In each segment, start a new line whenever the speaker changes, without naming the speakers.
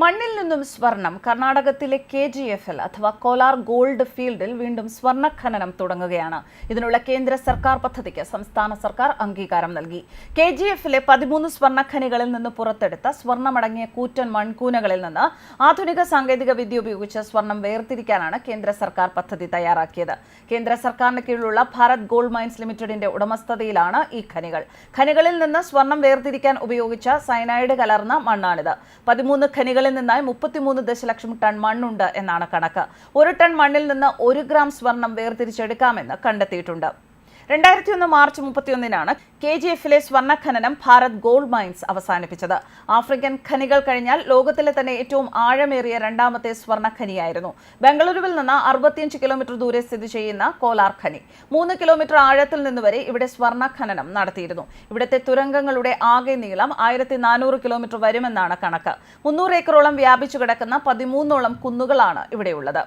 മണ്ണിൽ നിന്നും സ്വർണം കർണാടകത്തിലെ കെ ജി എഫ് എൽ അഥവാ കോലാർ ഗോൾഡ് ഫീൽഡിൽ വീണ്ടും സ്വർണ ഖനനം തുടങ്ങുകയാണ്. ഇതിനുള്ള കേന്ദ്ര സർക്കാർ പദ്ധതിക്ക് സംസ്ഥാന സർക്കാർ അംഗീകാരം നൽകി. കെ ജി എഫിലെ പതിമൂന്ന് സ്വർണ ഖനികളിൽ നിന്ന് പുറത്തെടുത്ത സ്വർണമടങ്ങിയ കൂറ്റൻ മൺകൂനകളിൽ നിന്ന് ആധുനിക സാങ്കേതിക വിദ്യ ഉപയോഗിച്ച് സ്വർണം വേർതിരിക്കാനാണ് കേന്ദ്ര സർക്കാർ പദ്ധതി തയ്യാറാക്കിയത്. കേന്ദ്ര സർക്കാരിന് കീഴിലുള്ള ഭാരത് ഗോൾഡ് മൈൻസ് ലിമിറ്റഡിന്റെ ഉടമസ്ഥതയിലാണ് ഈ ഖനികൾ. ഖനികളിൽ നിന്ന് സ്വർണം വേർതിരിക്കാൻ ഉപയോഗിച്ച സയനൈഡ് കലർന്ന മണ്ണാണിത്. പതിമൂന്ന് ഖനികളിൽ നിന്നായി മുപ്പത്തിമൂന്ന് ദശലക്ഷം ടൺ മണ്ണുണ്ട് എന്നാണ് കണക്ക്. ഒരു ടൺ മണ്ണിൽ നിന്ന് ഒരു ഗ്രാം സ്വർണം വേർതിരിച്ചെടുക്കാമെന്ന് കണ്ടെത്തിയിട്ടുണ്ട്. രണ്ടായിരത്തി ഒന്ന് മാർച്ച് മുപ്പത്തിയൊന്നിനാണ് കെ ജി എഫിലെ സ്വർണ ഖനനം ഭാരത് ഗോൾഡ് മൈൻസ് അവസാനിപ്പിച്ചത്. ആഫ്രിക്കൻ ഖനികൾ കഴിഞ്ഞാൽ ലോകത്തിലെ തന്നെ ഏറ്റവും ആഴമേറിയ രണ്ടാമത്തെ സ്വർണ ഖനിയായിരുന്നു ബംഗളൂരുവിൽ നിന്ന് അറുപത്തിയഞ്ച് കിലോമീറ്റർ ദൂരെ സ്ഥിതി ചെയ്യുന്ന കോലാർ ഖനി. മൂന്ന് കിലോമീറ്റർ ആഴത്തിൽ നിന്ന് വരെ ഇവിടെ സ്വർണ ഖനനം നടത്തിയിരുന്നു. ഇവിടുത്തെ തുരങ്കങ്ങളുടെ ആകെ നീളം ആയിരത്തി നാനൂറ് കിലോമീറ്റർ വരുമെന്നാണ് കണക്ക്. മുന്നൂറ് ഏക്കറോളം വ്യാപിച്ചു കിടക്കുന്ന പതിമൂന്നോളം കുന്നുകളാണ് ഇവിടെയുള്ളത്.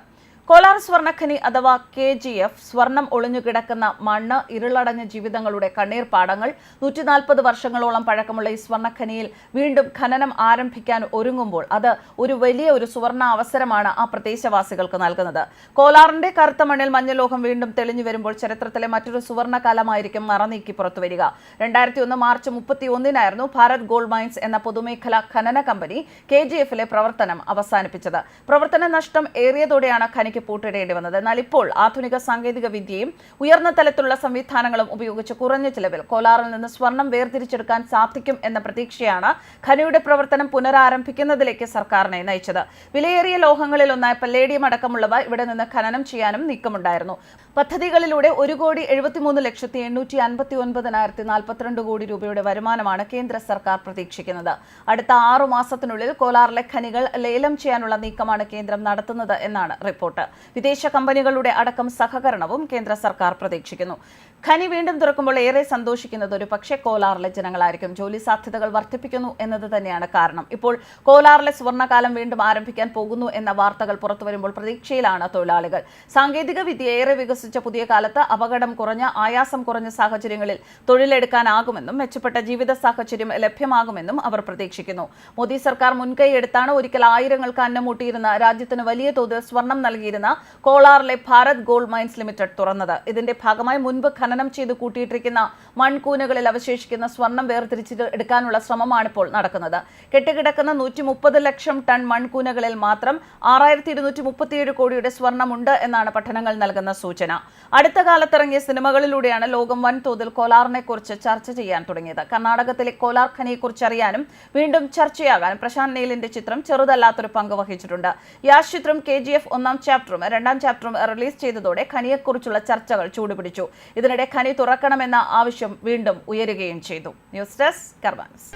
കോലാർ സ്വർണഖനി അഥവാ കെ ജി എഫ് സ്വർണം ഒളിഞ്ഞുകിടക്കുന്ന മണ്ണ് ഇരുളടഞ്ഞ ജീവിതങ്ങളുടെ കണ്ണീർ പാടങ്ങൾ നൂറ്റി നാൽപ്പത് വർഷങ്ങളോളം പഴക്കമുള്ള ഈ സ്വർണഖനിയിൽ വീണ്ടും ഖനനം ആരംഭിക്കാൻ ഒരുങ്ങുമ്പോൾ അത് ഒരു വലിയ ഒരു സുവർണ അവസരമാണ് ആ പ്രദേശവാസികൾക്ക് നൽകുന്നത്. കോലാറിന്റെ കറുത്ത മണ്ണിൽ മഞ്ഞലോഹം വീണ്ടും തെളിഞ്ഞു വരുമ്പോൾ ചരിത്രത്തിലെ മറ്റൊരു സുവർണ കാലമായിരിക്കും മറനീക്കി പുറത്തുവരിക രണ്ടായിരത്തി ഒന്ന് മാർച്ച് മുപ്പത്തി ഒന്നിനായിരുന്നു ഭാരത് ഗോൾഡ് മൈൻസ് എന്ന പൊതുമേഖലാ ഖനന കമ്പനി കെ ജി എഫിലെ പ്രവർത്തനം അവസാനിപ്പിച്ചത്. പ്രവർത്തന നഷ്ടം ഏറിയതോടെയാണ് ഖനിക്ക് പൂട്ടിടേണ്ടി വന്നത്. എന്നാൽ ഇപ്പോൾ ആധുനിക സാങ്കേതിക വിദ്യയും ഉയർന്ന തലത്തിലുള്ള സംവിധാനങ്ങളും ഉപയോഗിച്ച് കുറഞ്ഞ ചിലവിൽ കോലാറിൽ നിന്ന് സ്വർണം വേർതിരിച്ചെടുക്കാൻ സാധിക്കും എന്ന പ്രതീക്ഷയാണ് ഖനിയുടെ പ്രവർത്തനം പുനരാരംഭിക്കുന്നതിലേക്ക് സർക്കാരിനെ നയിച്ചത്. വിലയേറിയ ലോഹങ്ങളിൽ ഒന്നായ പല്ലേഡിയം അടക്കമുള്ളവ ഇവിടെ നിന്ന് ഖനനം ചെയ്യാനും നീക്കമുണ്ടായിരുന്നു. പദ്ധതികളിലൂടെ ഒരു കോടി എഴുപത്തിമൂന്ന് ലക്ഷത്തി എണ്ണൂറ്റി അൻപത്തി ഒൻപതിനായിരത്തി നാൽപ്പത്തിരണ്ട് കോടി രൂപയുടെ വരുമാനമാണ് കേന്ദ്ര സർക്കാർ പ്രതീക്ഷിക്കുന്നത്. അടുത്ത ആറു മാസത്തിനുള്ളിൽ കോലാറിലെ ഖനികൾ ലേലം ചെയ്യാനുള്ള നീക്കമാണ് കേന്ദ്രം നടത്തുന്നത് എന്നാണ് റിപ്പോർട്ട്. വിദേശ കമ്പനികളുടെ അടക്കം സഹകരണവും കേന്ദ്ര സർക്കാർ പ്രതീക്ഷിക്കുന്നു. ഖനി വീണ്ടും തുറക്കുമ്പോൾ ഏറെ സന്തോഷിക്കുന്നത് ഒരു പക്ഷേ കോലാറിലെ ജനങ്ങളായിരിക്കും. ജോലി സാധ്യതകൾ വർദ്ധിപ്പിക്കുന്നു എന്നത് തന്നെയാണ് കാരണം. ഇപ്പോൾ കോലാറിലെ സുവർണകാലം വീണ്ടും ആരംഭിക്കാൻ പോകുന്നു എന്ന വാർത്തകൾ പുറത്തുവരുമ്പോൾ പ്രതീക്ഷയിലാണ് തൊഴിലാളികൾ. സാങ്കേതിക വിദ്യ ഏറെ വികസിച്ച പുതിയ കാലത്ത് അപകടം കുറഞ്ഞ ആയാസം കുറഞ്ഞ സാഹചര്യങ്ങളിൽ തൊഴിലെടുക്കാനാകുമെന്നും മെച്ചപ്പെട്ട ജീവിത സാഹചര്യം ലഭ്യമാകുമെന്നും അവർ പ്രതീക്ഷിക്കുന്നു. മോദി സർക്കാർ മുൻകൈ എടുത്താണ് ഒരിക്കൽ ആയിരങ്ങൾക്ക് അന്നമൂട്ടിയിരുന്ന രാജ്യത്തിന് വലിയ തോതിൽ സ്വർണം നൽകിയിരുന്ന കോളാറിലെ ഭാരത് ഗോൾഡ് മൈൻസ് ലിമിറ്റഡ് തുറന്നത്. ഇതിന്റെ ഭാഗമായി മുൻപ് ഖനനം ചെയ്ത് കൂട്ടിയിട്ടിരിക്കുന്ന മൺകൂനകളിൽ അവശേഷിക്കുന്ന സ്വർണം വേർതിരിച്ച് എടുക്കാനുള്ള ശ്രമമാണിപ്പോൾ നടക്കുന്നത്. കെട്ടുകിടക്കുന്ന നൂറ്റി മുപ്പത് ലക്ഷം ടൺ മൺകൂനകളിൽ മാത്രം ആറായിരത്തി ഇരുന്നൂറ്റി മുപ്പത്തിയേഴ് കോടിയുടെ സ്വർണമുണ്ട് എന്നാണ് പഠനങ്ങൾ നൽകുന്ന സൂചന. അടുത്ത കാലത്തിറങ്ങിയ സിനിമകളിലൂടെയാണ് ലോകം വൻതോതിൽ കോലാറിനെ കുറിച്ച് ചർച്ച ചെയ്യാൻ തുടങ്ങിയത്. കർണാടകത്തിലെ കോലാർ ഖനിയെക്കുറിച്ച് അറിയാനും വീണ്ടും ചർച്ചയാകാനും പ്രശാന്ത് നെയിലിന്റെ ചിത്രം ചെറുതല്ലാത്തൊരു പങ്ക് വഹിച്ചിട്ടുണ്ട്. യാഷ് ചിത്രം കെ ജി എഫ് ഒന്നാം ചാപ്റ്ററും രണ്ടാം ചാപ്റ്ററും റിലീസ് ചെയ്തതോടെ ഖനിയെക്കുറിച്ചുള്ള ചർച്ചകൾ ചൂടുപിടിച്ചു. ഇതിനിടെ ഖനി തുറക്കണമെന്ന ആവശ്യം വീണ്ടും ഉയരുകയും ചെയ്തു. News desk കർവാൻസ്